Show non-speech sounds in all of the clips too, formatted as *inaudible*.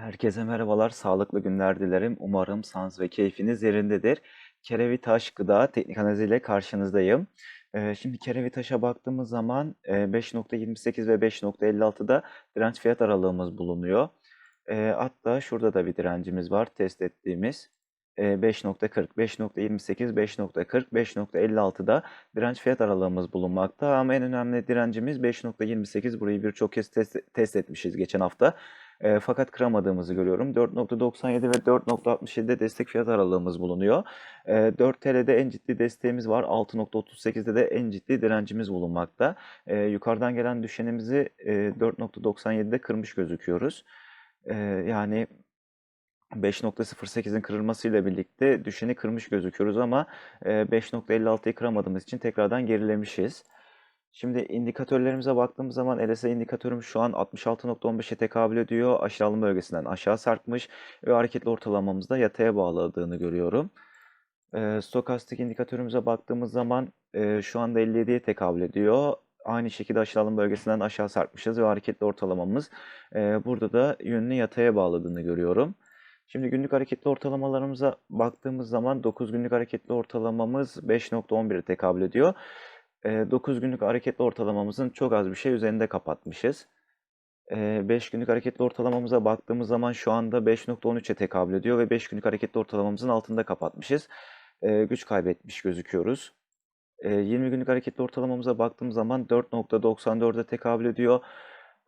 Herkese merhabalar, sağlıklı günler dilerim. Umarım sağlığınız ve keyfiniz yerindedir. Kerevi Taş Gıda teknik analizi ile karşınızdayım. Ee, şimdi Kerevi Taş'a baktığımız zaman e, 5.28 ve 5.56'da direnç fiyat aralığımız bulunuyor. E, hatta şurada da bir direncimiz var test ettiğimiz. E, 5.40, 5.28, 5.40, 5.56'da direnç fiyat aralığımız bulunmakta. Ama en önemli direncimiz 5.28. Burayı birçok kez test, test etmişiz geçen hafta. E, fakat kıramadığımızı görüyorum. 4.97 ve 4.67'de destek fiyat aralığımız bulunuyor. E, 4 TL'de en ciddi desteğimiz var. 6.38'de de en ciddi direncimiz bulunmakta. E, yukarıdan gelen düşenimizi e, 4.97'de kırmış gözüküyoruz. E, yani 5.08'in kırılmasıyla birlikte düşeni kırmış gözüküyoruz ama e, 5.56'yı kıramadığımız için tekrardan gerilemişiz. Şimdi indikatörlerimize baktığımız zaman LSI indikatörümüz şu an 66.15'e tekabül ediyor. Aşağı alım bölgesinden aşağı sarkmış ve hareketli ortalamamızda yataya bağladığını görüyorum. E, stokastik indikatörümüze baktığımız zaman e, şu anda 57'ye tekabül ediyor. Aynı şekilde aşağı alım bölgesinden aşağı sarkmışız ve hareketli ortalamamız e, burada da yönünü yataya bağladığını görüyorum. Şimdi günlük hareketli ortalamalarımıza baktığımız zaman 9 günlük hareketli ortalamamız 5.11'e tekabül ediyor. 9 günlük hareketli ortalamamızın çok az bir şey üzerinde kapatmışız. 5 günlük hareketli ortalamamıza baktığımız zaman şu anda 5.13'e tekabül ediyor ve 5 günlük hareketli ortalamamızın altında kapatmışız. Güç kaybetmiş gözüküyoruz. 20 günlük hareketli ortalamamıza baktığımız zaman 4.94'e tekabül ediyor.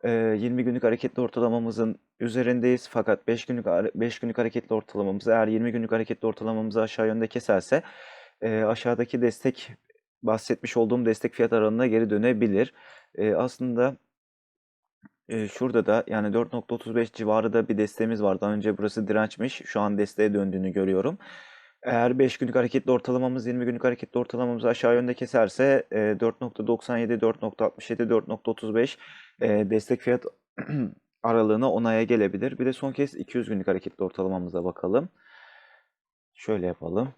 20 günlük hareketli ortalamamızın üzerindeyiz fakat 5 günlük 5 günlük hareketli ortalamamız eğer 20 günlük hareketli ortalamamızı aşağı yönde keserse aşağıdaki destek bahsetmiş olduğum destek fiyat aralığına geri dönebilir. aslında şurada da yani 4.35 civarı da bir desteğimiz var. Daha önce burası dirençmiş. Şu an desteğe döndüğünü görüyorum. Eğer 5 günlük hareketli ortalamamız 20 günlük hareketli ortalamamızı aşağı yönde keserse 4.97, 4.67, 4.35 destek fiyat *clears throat* aralığına onaya gelebilir. Bir de son kez 200 günlük hareketli ortalamamıza bakalım. Şöyle yapalım.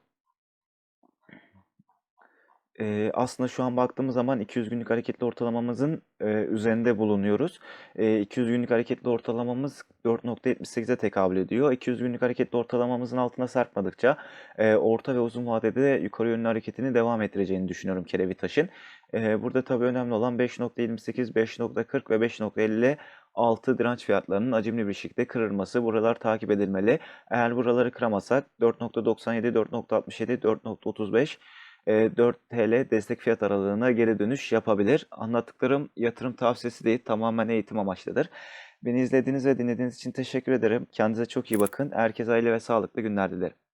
Eee, aslında şu an baktığımız zaman 200 günlük hareketli ortalamamızın eee, üzerinde bulunuyoruz. Eee, 200 günlük hareketli ortalamamız 4.78'e tekabül ediyor. 200 günlük hareketli ortalamamızın altına sarkmadıkça eee, orta ve uzun vadede yukarı yönlü hareketini devam ettireceğini düşünüyorum Kerevitaş'ın. Eee, burada tabii önemli olan 5.28, 5.40 ve 5.50 altı direnç fiyatlarının acımlı bir şekilde kırılması. Buralar takip edilmeli. Eğer buraları kıramazsak 4.97, 4.67, 4.35 4 TL destek fiyat aralığına geri dönüş yapabilir. Anlattıklarım yatırım tavsiyesi değil, tamamen eğitim amaçlıdır. Beni izlediğiniz ve dinlediğiniz için teşekkür ederim. Kendinize çok iyi bakın. Herkese aile ve sağlıklı günler dilerim.